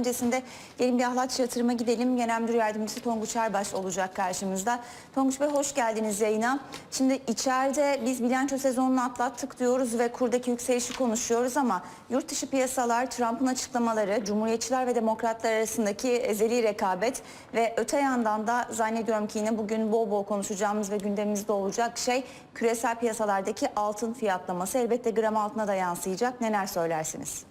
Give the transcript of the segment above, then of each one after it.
öncesinde gelin bir Ahlaç Yatırım'a gidelim. Genel Müdür Yardımcısı Tonguç Erbaş olacak karşımızda. Tonguç Bey hoş geldiniz yayına. Şimdi içeride biz bilanço sezonunu atlattık diyoruz ve kurdaki yükselişi konuşuyoruz ama yurt dışı piyasalar Trump'ın açıklamaları, Cumhuriyetçiler ve Demokratlar arasındaki ezeli rekabet ve öte yandan da zannediyorum ki yine bugün bol bol konuşacağımız ve gündemimizde olacak şey küresel piyasalardaki altın fiyatlaması. Elbette gram altına da yansıyacak. Neler söylersiniz?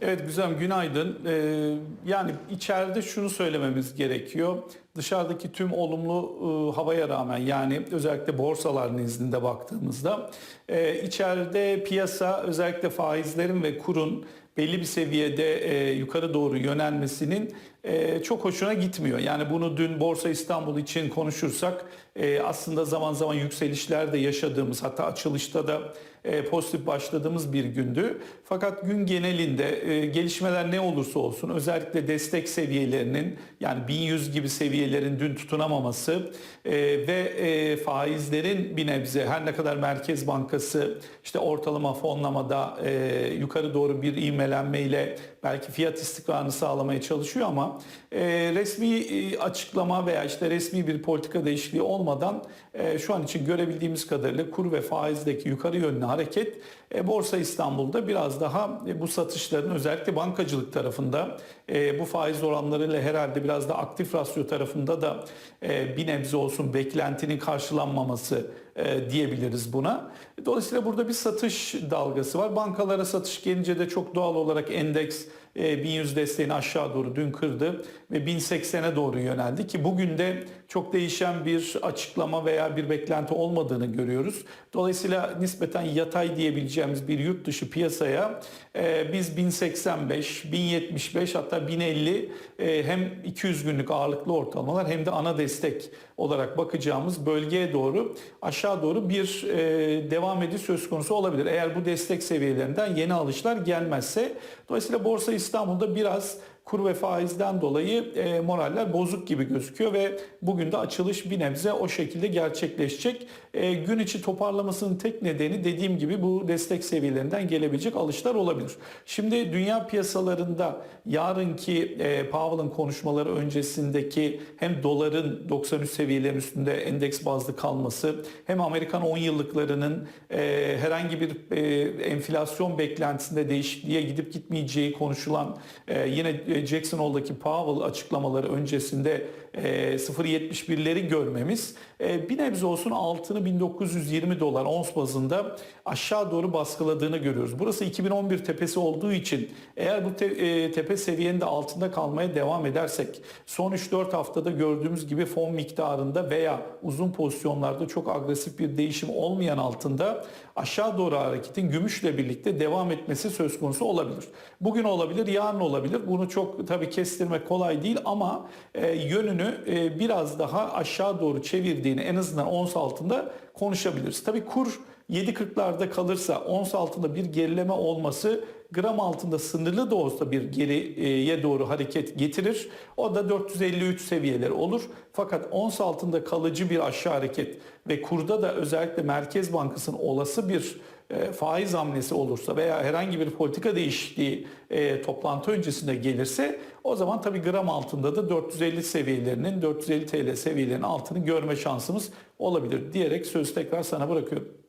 Evet Güzem günaydın. Ee, yani içeride şunu söylememiz gerekiyor. Dışarıdaki tüm olumlu e, havaya rağmen yani özellikle borsalar nezdinde baktığımızda e, içeride piyasa özellikle faizlerin ve kurun belli bir seviyede e, yukarı doğru yönelmesinin e, çok hoşuna gitmiyor. Yani bunu dün Borsa İstanbul için konuşursak e, aslında zaman zaman yükselişlerde yaşadığımız hatta açılışta da e, pozitif başladığımız bir gündü. Fakat gün genelinde e, gelişmeler ne olursa olsun özellikle destek seviyelerinin yani 1100 gibi seviyelerin dün tutunamaması e, ve e, faizlerin bir nebze her ne kadar Merkez Bankası işte ortalama fonlamada e, yukarı doğru bir ivmelenmeyle belki fiyat istikrarını sağlamaya çalışıyor ama e, resmi e, açıklama veya işte resmi bir politika değişikliği olmadan e, şu an için görebildiğimiz kadarıyla kur ve faizdeki yukarı yönlü hareket e, Borsa İstanbul'da biraz daha e, bu satışların özellikle bankacılık tarafında e, bu faiz oranlarıyla herhalde biraz da aktif rasyo tarafında da e, bir nebze olsun beklentinin karşılanmaması e, diyebiliriz buna. Dolayısıyla burada bir satış dalgası var. Bankalara satış gelince de çok doğal olarak endeks 1100 desteğini aşağı doğru dün kırdı ve 1080'e doğru yöneldi ki bugün de çok değişen bir açıklama veya bir beklenti olmadığını görüyoruz. Dolayısıyla nispeten yatay diyebileceğimiz bir yurt dışı piyasaya e, biz 1085, 1075 hatta 1050 e, hem 200 günlük ağırlıklı ortalamalar hem de ana destek olarak bakacağımız bölgeye doğru aşağı doğru bir e, devam ediş söz konusu olabilir. Eğer bu destek seviyelerinden yeni alışlar gelmezse. Dolayısıyla Borsa İstanbul'da biraz kur ve faizden dolayı e, moraller bozuk gibi gözüküyor ve bugün de açılış bir nebze o şekilde gerçekleşecek. E, gün içi toparlamasının tek nedeni dediğim gibi bu destek seviyelerinden gelebilecek alışlar olabilir. Şimdi dünya piyasalarında yarınki e, Powell'ın konuşmaları öncesindeki hem doların 93 seviyelerin üstünde endeks bazlı kalması hem Amerikan 10 yıllıklarının e, herhangi bir e, enflasyon beklentisinde değişikliğe gidip gitmeyeceği konuşulan e, yine e, Jackson Hole'daki Powell açıklamaları öncesinde e, 0.71'leri görmemiz e, bir nebze olsun altını 1920 dolar ons bazında aşağı doğru baskıladığını görüyoruz. Burası 2011 tepesi olduğu için eğer bu e, tepe seviyenin altında kalmaya devam edersek son 3-4 haftada gördüğümüz gibi fon miktarında veya uzun pozisyonlarda çok agresif bir değişim olmayan altında aşağı doğru hareketin gümüşle birlikte devam etmesi söz konusu olabilir. Bugün olabilir, yarın olabilir. Bunu çok tabii kestirmek kolay değil ama e, yönünü e, biraz daha aşağı doğru çevirdiğini en azından ons altında konuşabiliriz. Tabii kur 7.40'larda kalırsa ons altında bir gerileme olması gram altında sınırlı da olsa bir geriye doğru hareket getirir. O da 453 seviyeleri olur. Fakat ons altında kalıcı bir aşağı hareket ve kurda da özellikle Merkez Bankası'nın olası bir e, faiz hamlesi olursa veya herhangi bir politika değişikliği e, toplantı öncesinde gelirse o zaman tabii gram altında da 450 seviyelerinin 450 TL seviyelerinin altını görme şansımız olabilir diyerek sözü tekrar sana bırakıyorum.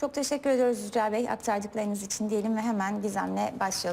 Çok teşekkür ediyoruz Yücel Bey aktardıklarınız için diyelim ve hemen Gizem'le başlayalım.